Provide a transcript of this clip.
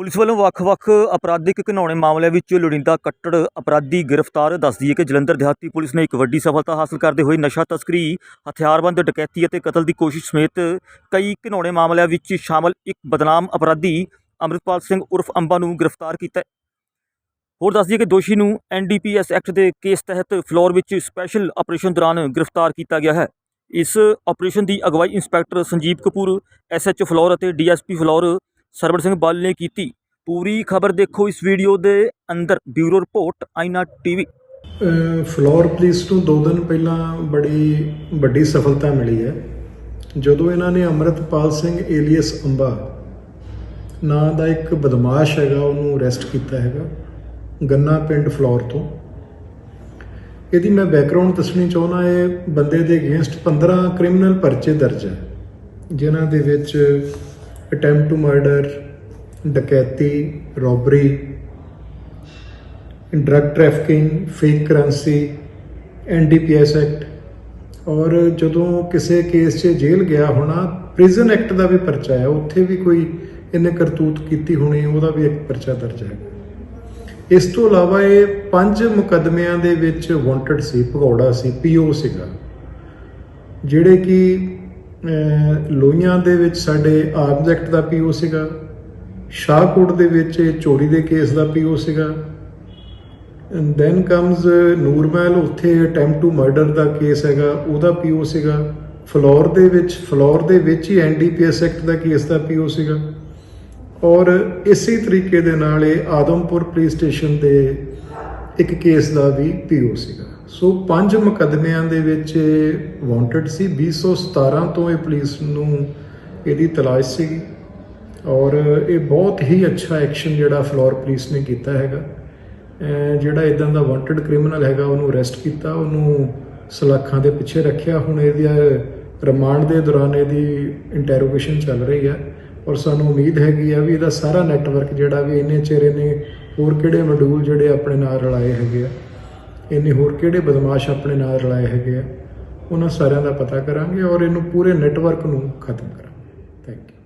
Police ਵੱਲੋਂ ਵੱਖ-ਵੱਖ ਅਪਰਾਧਿਕ ਘਿਨਾਉਣੇ ਮਾਮਲਿਆਂ ਵਿੱਚ ਲੋੜੀਂਦਾ ਕੱਟੜ ਅਪਰਾਧੀ ਗ੍ਰਿਫਤਾਰ ਦੱਸਦੀ ਹੈ ਕਿ ਜਲੰਧਰ ਦਿਹਾਤੀ ਪੁਲਿਸ ਨੇ ਇੱਕ ਵੱਡੀ ਸਫਲਤਾ ਹਾਸਲ ਕਰਦੇ ਹੋਏ ਨਸ਼ਾ ਤਸਕਰੀ, ਹਥਿਆਰਬੰਦ, ਡਕੈਤੀ ਅਤੇ ਕਤਲ ਦੀ ਕੋਸ਼ਿਸ਼ ਸਮੇਤ ਕਈ ਘਿਨਾਉਣੇ ਮਾਮਲਿਆਂ ਵਿੱਚ ਸ਼ਾਮਲ ਇੱਕ ਬਦਨਾਮ ਅਪਰਾਧੀ ਅੰਮ੍ਰਿਤਪਾਲ ਸਿੰਘ ਉਰਫ ਅੰਬਾ ਨੂੰ ਗ੍ਰਿਫਤਾਰ ਕੀਤਾ ਹੋਰ ਦੱਸ ਦਈਏ ਕਿ ਦੋਸ਼ੀ ਨੂੰ ਐਨਡੀਪੀਐਸ ਐਕਟ ਦੇ ਕੇਸ ਤਹਿਤ ਫਲੋਰ ਵਿੱਚ ਸਪੈਸ਼ਲ ਆਪਰੇਸ਼ਨ ਦੌਰਾਨ ਗ੍ਰਿਫਤਾਰ ਕੀਤਾ ਗਿਆ ਹੈ। ਇਸ ਆਪਰੇਸ਼ਨ ਦੀ ਅਗਵਾਈ ਇੰਸਪੈਕਟਰ ਸੰਜੀਵ ਕਪੂਰ ਐਸਐਚਓ ਫਲੋਰ ਅਤੇ ਡੀਐਸਪੀ ਫਲੋਰ ਸਰਵਣ ਸਿੰਘ ਬਾਲ ਨੇ ਕੀਤੀ। ਪੂਰੀ ਖਬਰ ਦੇਖੋ ਇਸ ਵੀਡੀਓ ਦੇ ਅੰਦਰ। Bureau report Aina TV. Phillaur police ਨੂੰ 2 ਦਿਨ ਪਹਿਲਾਂ ਬੜੀ ਵੱਡੀ ਸਫਲਤਾ ਮਿਲੀ ਹੈ। ਜਦੋਂ ਇਹਨਾਂ ਨੇ ਅਮਰਤਪਾਲ ਸਿੰਘ ਏਲੀਅਸ ਅੰਬਾ ਨਾਂ ਦਾ ਇੱਕ ਬਦਮਾਸ਼ ਹੈਗਾ, ਉਹਨੂੰ ਅਰੈਸਟ ਕੀਤਾ ਹੈਗਾ, ਗੰਨਾ ਪਿੰਡ ਫਲੋਰ ਤੋਂ। ਇਹਦੀ ਮੈਂ ਬੈਕਗ੍ਰਾਉਂਡ ਦੱਸਣੀ ਚਾਹੁੰਦਾ, ਇਹ ਬੰਦੇ ਦੇ ਅਗੇਂਸਟ 15 ਕ੍ਰਿਮੀਨਲ ਪਰਚੇ ਦਰਜ ਹੈ, ਜਿਨ੍ਹਾਂ ਦੇ ਵਿੱਚ ਅਟੈਂਪਟ ਟੂ ਮਰਡਰ ਡਕੈਤੀ robbery drug trafficking fake currency NDPS act ਔਰ ਜਦੋਂ ਕਿਸੇ ਕੇਸ 'ਚ ਜੇਲ੍ਹ ਗਿਆ ਹੋਣਾ ਪ੍ਰਿਜ਼ਨ ਐਕਟ ਦਾ ਵੀ ਪਰਚਾ ਹੈ, ਉੱਥੇ ਵੀ ਕੋਈ ਇਹਨੇ ਕਰਤੂਤ ਕੀਤੀ ਹੋਣੀ, ਉਹਦਾ ਵੀ ਇੱਕ ਪਰਚਾ ਦਰਜ ਹੈ। ਇਸ ਤੋਂ ਇਲਾਵਾ ਇਹ ਪੰਜ ਮੁਕੱਦਮਿਆਂ ਦੇ ਵਿੱਚ ਵਾਂਟਡ ਸੀ, ਭਗੌੜਾ ਸੀ ਪੀਓ ਸੀਗਾ, ਜਿਹੜੇ ਕਿ ਲੋਹੀਆਂ ਦੇ ਵਿੱਚ ਸਾਡੇ ਆਰਮਸ ਐਕਟ ਦਾ ਪੀਓ ਸੀਗਾ। ਸ਼ਾਹਕੋਟ ਦੇ ਵਿੱਚ ਚੋਰੀ ਦੇ ਕੇਸ ਦਾ ਪੀਓ ਸੀਗਾ। ਐਂਡ ਦੈਨ ਕਮਸ ਨੂਰਮਹਿਲ, ਉੱਥੇ ਅਟੈਂਪਟ ਟੂ ਮਰਡਰ ਦਾ ਕੇਸ ਹੈਗਾ, ਉਹਦਾ ਪੀਓ ਸੀਗਾ। ਫਲੋਰ ਦੇ ਵਿੱਚ, ਫਲੋਰ ਦੇ ਵਿੱਚ ਹੀ ਐਨਡੀਪੀਐਸ ਐਕਟ ਦਾ ਕੇਸ ਦਾ ਪੀਓ ਸੀਗਾ। ਔਰ ਇਸੇ ਤਰੀਕੇ ਦੇ ਨਾਲ ਇਹ ਆਦਮਪੁਰ ਪੁਲਿਸ ਸਟੇਸ਼ਨ ਦੇ ਇੱਕ ਕੇਸ ਦਾ ਵੀ ਪੀਓ ਸੀਗਾ। ਸੋ ਪੰਜ ਮੁਕੱਦਮਿਆਂ ਦੇ ਵਿੱਚ ਵਾਂਟਡ ਸੀ। 2017 ਤੋਂ ਇਹ ਪੁਲਿਸ ਨੂੰ ਇਹਦੀ ਤਲਾਸ਼ ਸੀਗੀ। ਔਰ ਇਹ ਬਹੁਤ ਹੀ ਅੱਛਾ ਐਕਸ਼ਨ ਜਿਹੜਾ ਫਲੋਰ ਪੁਲਿਸ ਨੇ ਕੀਤਾ ਹੈਗਾ। ਜਿਹੜਾ ਇਦਾਂ ਦਾ ਵਾਂਟਡ ਕ੍ਰਿਮੀਨਲ ਹੈਗਾ, ਉਹਨੂੰ ਅਰੈਸਟ ਕੀਤਾ, ਉਹਨੂੰ ਸਲਾਖਾਂ ਦੇ ਪਿੱਛੇ ਰੱਖਿਆ। ਹੁਣ ਇਹਦੀ ਰਿਮਾਂਡ ਦੇ ਦੌਰਾਨ ਇਹਦੀ ਇੰਟਰੋਗੇਸ਼ਨ ਚੱਲ ਰਹੀ ਹੈ। ਔਰ ਸਾਨੂੰ ਉਮੀਦ ਹੈਗੀ ਆ ਵੀ ਇਹਦਾ ਸਾਰਾ ਨੈਟਵਰਕ ਜਿਹੜਾ ਵੀ ਇੰਨੇ ਚਿਹਰੇ ਨੇ ਹੋਰ ਕਿਹੜੇ ਮੋਡਿਊਲ ਜਿਹੜੇ ਆਪਣੇ ਨਾਲ ਰਲਾਏ ਹੈਗੇ ਆ? ਇਹਨੇ ਹੋਰ ਕਿਹੜੇ ਬਦਮਾਸ਼ ਆਪਣੇ ਨਾਲ ਰਲਾਏ ਹੈਗੇ ਆ? ਉਹਨਾਂ ਸਾਰਿਆਂ ਦਾ ਪਤਾ ਕਰਾਂਗੇ ਔਰ ਇਹਨੂੰ ਪੂਰੇ ਨੈਟਵਰਕ ਨੂੰ ਖਤਮ ਕਰਾਂਗੇ। Thank you